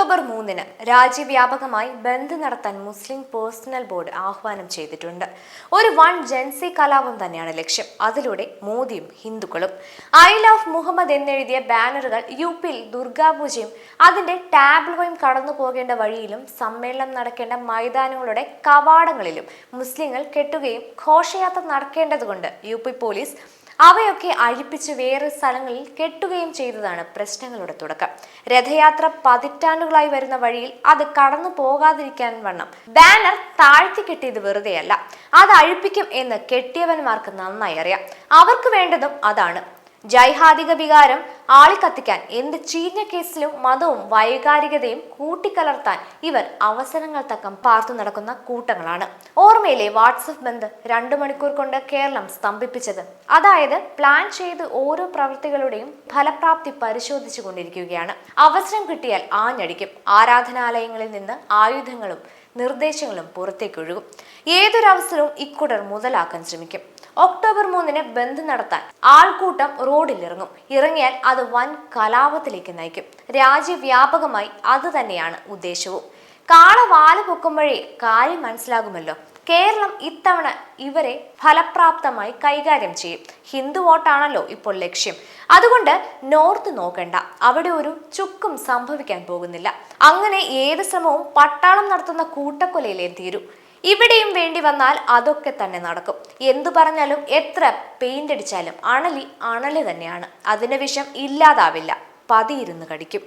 October മൂന്നിന് രാജ്യവ്യാപകമായി ബന്ദ് നടത്താൻ മുസ്ലിം പേഴ്സണൽ ബോർഡ് ആഹ്വാനം ചെയ്തിട്ടുണ്ട്. ഒരു വൺ ജൻസി കലാപം തന്നെയാണ് ലക്ഷ്യം. അതിലൂടെ മോദിയും ഹിന്ദുക്കളും. ഐ ലവ് മുഹമ്മദ് എന്നെഴുതിയ ബാനറുകൾ യു പിയിൽ ദുർഗാപൂജയും അതിന്റെ ടാബ്ലോയും കടന്നു പോകേണ്ട വഴിയിലും സമ്മേളനം നടക്കേണ്ട മൈതാനങ്ങളുടെ കവാടങ്ങളിലും മുസ്ലിങ്ങൾ കെട്ടുകയും ഘോഷയാത്ര നടക്കേണ്ടതുകൊണ്ട് യു പി പോലീസ് അവയൊക്കെ അഴിപ്പിച്ച് വേറെ സ്ഥലങ്ങളിൽ കെട്ടുകയും ചെയ്തതാണ് പ്രശ്നങ്ങളുടെ തുടക്കം. രഥയാത്ര പതിറ്റാണ്ടുകളായി വരുന്ന വഴിയിൽ അത് കടന്നു പോകാതിരിക്കാൻ വണ്ണം. ബാനർ താഴ്ത്തി കെട്ടിയത് വെറുതെയല്ല. അത് അഴിപ്പിക്കും എന്ന് കെട്ടിയവന്മാർക്ക് നന്നായി അറിയാം. അവർക്ക് വേണ്ടതും അതാണ്. ജൈഹാദിക വികാരം ആളിക്കത്തിക്കാൻ എന്ത് ചീഞ്ഞ കേസിലും മതവും വൈകാരികതയും കൂട്ടിക്കലർത്താൻ ഇവർ അവസരങ്ങൾ തക്കം പാർത്തു നടക്കുന്ന കൂട്ടങ്ങളാണ്. ഓർമ്മയിലെ വാട്സപ്പ് ബന്ദ് രണ്ടു മണിക്കൂർ കൊണ്ട് കേരളം സ്തംഭിപ്പിച്ചത്? അതായത് പ്ലാൻ ചെയ്ത് ഓരോ പ്രവൃത്തികളുടെയും ഫലപ്രാപ്തി പരിശോധിച്ചു കൊണ്ടിരിക്കുകയാണ്. അവസരം കിട്ടിയാൽ ആഞ്ഞടിക്കും. ആരാധനാലയങ്ങളിൽ നിന്ന് ആയുധങ്ങളും നിർദ്ദേശങ്ങളും പുറത്തേക്കൊഴുകും. ഏതൊരവസരവും ഇക്കുടർ മുതലാക്കാൻ ശ്രമിക്കും. ഒക്ടോബർ മൂന്നിന് ബന്ദ് നടത്താൻ ആൾക്കൂട്ടം റോഡിലിറങ്ങും. ഇറങ്ങിയാൽ അത് വൻ കലാപത്തിലേക്ക് നയിക്കും. രാജ്യവ്യാപകമായി അത് തന്നെയാണ് ഉദ്ദേശവും. കാള വാൽ പൊക്കുമ്പോഴേ കാര്യം മനസ്സിലാകുമല്ലോ. കേരളം ഇത്തവണ ഇവരെ ഫലപ്രാപ്തമായി കൈകാര്യം ചെയ്യും. ഹിന്ദു വോട്ടാണല്ലോ ഇപ്പോൾ ലക്ഷ്യം. അതുകൊണ്ട് നോർത്ത് നോക്കണ്ട. അവിടെ ഒരു ചുക്കും സംഭവിക്കാൻ പോകുന്നില്ല. അങ്ങനെ ഏത് ശ്രമവും പട്ടാളം നടത്തുന്ന കൂട്ടക്കൊലയിലേ തീരൂ. ഇവിടെയും വേണ്ടി വന്നാൽ അതൊക്കെ തന്നെ നടക്കും. എന്തു പറഞ്ഞാലും എത്ര പെയിന്റ് അടിച്ചാലും അണലി അണലി തന്നെയാണ്. അതിന്റെ വിഷം ഇല്ലാതാവില്ല. പതിയിരുന്ന് കടിക്കും.